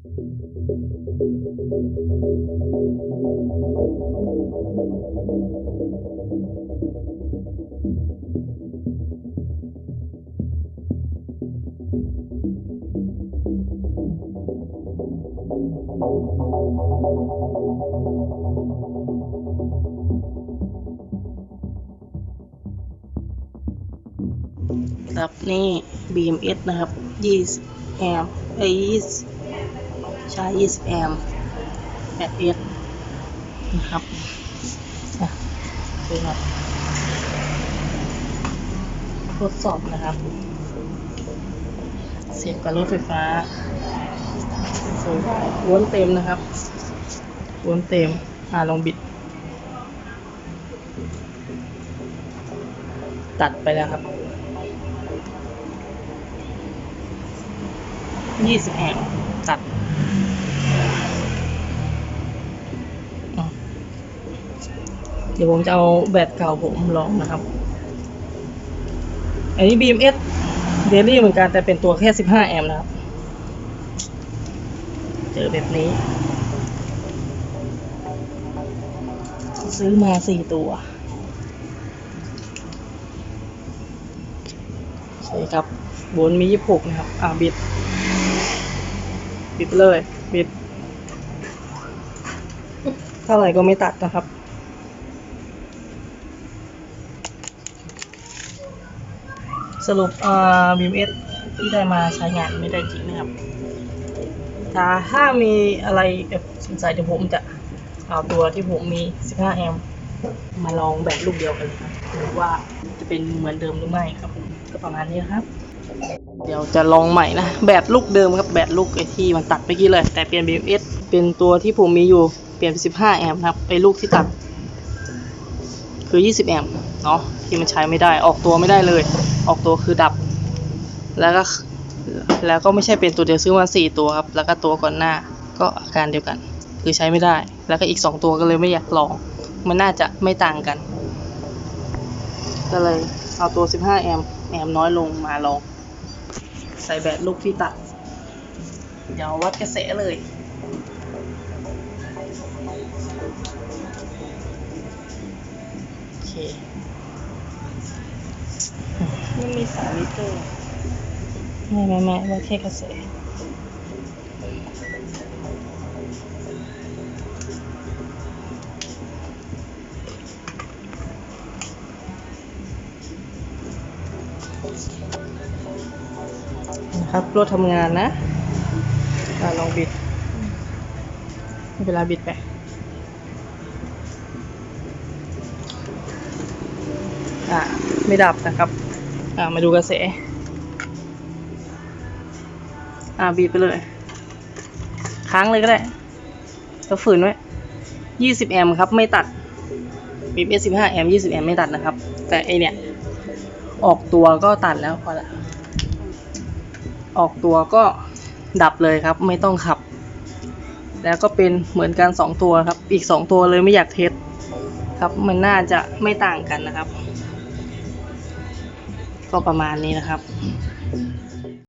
ครับนี่ BMS นะครับ 20 แอมป์ไอ้20 ใช้ 20 แอมป์ 8S นะครับอะดูครับทดสอบนะครับ เสียบกับรถไฟฟ้าสวยวนเต็มนะครับวนเต็ม อ่าลองบิด ตัดไปแล้วครับยี่สิบแอมป์ตัด ดี๋ยวผมจะเอาแบตเก่าผมลองนะครับ อันนี้ BMS เดลี่เหมือนกันแต่เป็นตัวแค่สิบห้าแอมป์นะครับ เจอแบบนี้ ซื้อมาสี่ตัวใช่ครับบนมียี่หกนะครับ อ่าบิด บิดเลย บิด เท่าไหร่ก็ไม่ตัดนะครับ สรุปอ่า BMS ที่ได้มาใช้งานไม่ได้จริงนะครับ ถ้าถ้ามีอะไรสงสัยเดี๋ยวผมจะเอาตัวที่ผมมี 15 แอมป์มาลองแบบลูกเดียวกันเลยครับดูว่าจะเป็นเหมือนเดิมหรือไม่ครับผมก็ประมาณนี้ครับ เดี๋ยวจะลองใหม่นะ แบบลูกเดิมครับ แบบลูกไอที่มันตัดไปกี้เลย แต่เปลี่ยน BMS เป็นตัวที่ผมมีอยู่เปลี่ยนเป็น15 แอมป์ครับไอลูกที่ตัด คือ 20 แอมป์เนาะที่มันใช้ไม่ได้ออกตัวไม่ได้เลย ออกตัวคือดับ แล้วก็แล้วก็ไม่ใช่เป็นตัวเดียวซื้อมาสี่ตัวครับ แล้วก็ตัวก่อนหน้าก็อาการเดียวกัน คือใช้ไม่ได้ แล้วก็อีกสองตัวก็เลยไม่อยากลอง มันน่าจะไม่ต่างกัน ก็เลยเอาตัว 15 แอมแอมน้อยลงมาลอง ใส่แบตลูกที่ตัด เดี๋ยววัดกระแสเลยโอเค มันมีสามลิตรไม่ไม่ไม่วัดแค่กระแสนะครับรถทำงานนะอะลองบิดเวลาบิดไปอ่าไม่ดับนะครับ อ่ามาดูกระแส อ่าบีบไปเลย ค้างเลยก็ได้แล้วฝืนไว้ยี่สิบแอมครับ ไม่ตัดบีบเอสิบห้าแอมยี่สิบแอมไม่ตัดนะครับ แต่ไอเนี่ย ออกตัวก็ตัดแล้วพอละ ออกตัวก็ดับเลยครับ ไม่ต้องขับ แล้วก็เป็นเหมือนกันสองตัวครับ อีกสองตัวเลยไม่อยากเทสครับ มันน่าจะไม่ต่างกันนะครับ ก็ประมาณนี้นะครับ